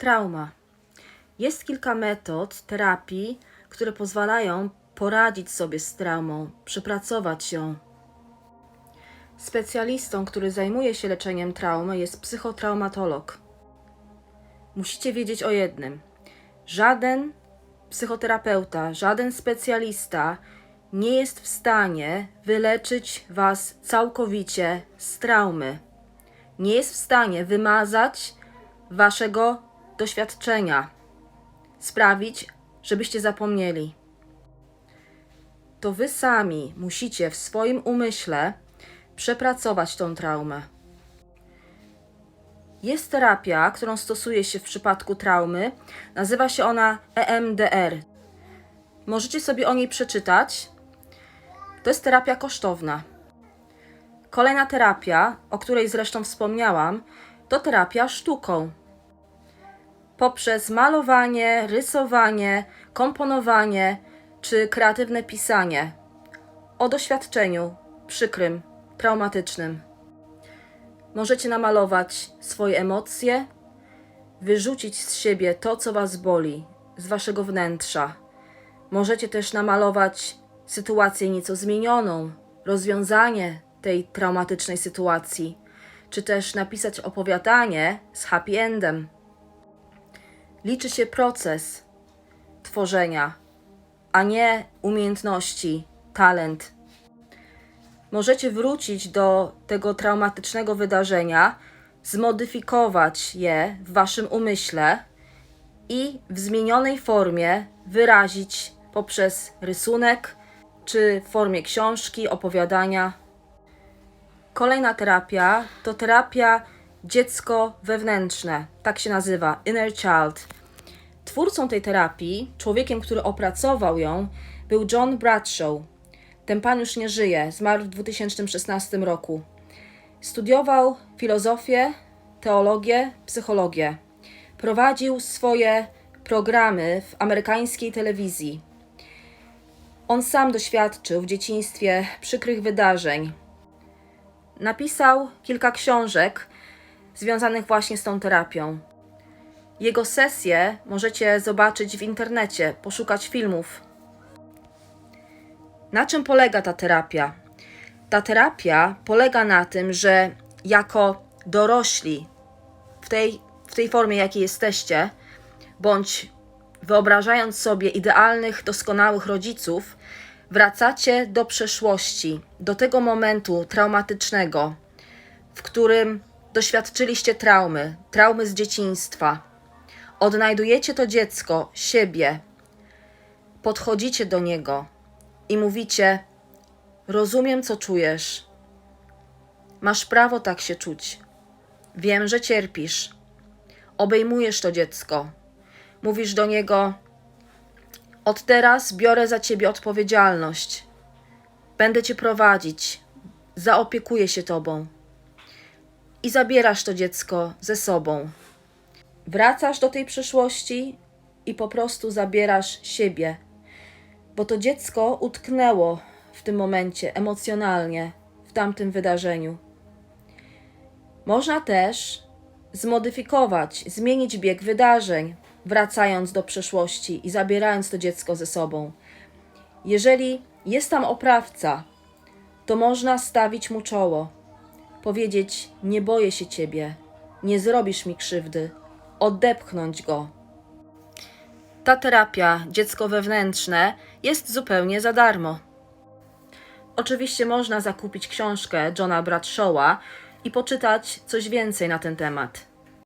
Trauma. Jest kilka metod terapii, które pozwalają poradzić sobie z traumą, przepracować ją. Specjalistą, który zajmuje się leczeniem traumy, jest psychotraumatolog. Musicie wiedzieć o jednym: żaden psychoterapeuta, żaden specjalista nie jest w stanie wyleczyć Was całkowicie z traumy. Nie jest w stanie wymazać Waszego doświadczenia, sprawić, żebyście zapomnieli. To Wy sami musicie w swoim umyśle przepracować tą traumę. Jest terapia, którą stosuje się w przypadku traumy. Nazywa się ona EMDR. Możecie sobie o niej przeczytać. To jest terapia kosztowna. Kolejna terapia, o której zresztą wspomniałam, to terapia sztuką. Poprzez malowanie, rysowanie, komponowanie czy kreatywne pisanie o doświadczeniu przykrym, traumatycznym. Możecie namalować swoje emocje, wyrzucić z siebie to, co was boli, z waszego wnętrza. Możecie też namalować sytuację nieco zmienioną, rozwiązanie tej traumatycznej sytuacji, czy też napisać opowiadanie z happy endem. Liczy się proces tworzenia, a nie umiejętności, talent. Możecie wrócić do tego traumatycznego wydarzenia, zmodyfikować je w waszym umyśle i w zmienionej formie wyrazić poprzez rysunek czy w formie książki, opowiadania. Kolejna terapia to terapia dziecko wewnętrzne, tak się nazywa, inner child. Twórcą tej terapii, człowiekiem, który opracował ją, był John Bradshaw. Ten pan już nie żyje, zmarł w 2016 roku. Studiował filozofię, teologię, psychologię. Prowadził swoje programy w amerykańskiej telewizji. On sam doświadczył w dzieciństwie przykrych wydarzeń. Napisał kilka książek związanych właśnie z tą terapią. Jego sesje możecie zobaczyć w internecie, poszukać filmów. Na czym polega ta terapia? Ta terapia polega na tym, że jako dorośli w tej, w tej formie, jakiej jesteście, bądź wyobrażając sobie idealnych, doskonałych rodziców, wracacie do przeszłości, do tego momentu traumatycznego, w którym doświadczyliście traumy, traumy z dzieciństwa. Odnajdujecie to dziecko, siebie, podchodzicie do niego i mówicie: Rozumiem, co czujesz. Masz prawo tak się czuć. Wiem, że cierpisz. Obejmujesz to dziecko. Mówisz do niego: Od teraz biorę za ciebie odpowiedzialność. Będę cię prowadzić. Zaopiekuję się tobą. I zabierasz to dziecko ze sobą. Wracasz do tej przyszłości i po prostu zabierasz siebie, bo to dziecko utknęło w tym momencie emocjonalnie w tamtym wydarzeniu. Można też zmodyfikować, zmienić bieg wydarzeń, wracając do przeszłości i zabierając to dziecko ze sobą. Jeżeli jest tam oprawca, to można stawić mu czoło, powiedzieć: Nie boję się ciebie, nie zrobisz mi krzywdy, odepchnąć go. Ta terapia dziecko wewnętrzne jest zupełnie za darmo. Oczywiście można zakupić książkę Johna Bradshawa i poczytać coś więcej na ten temat.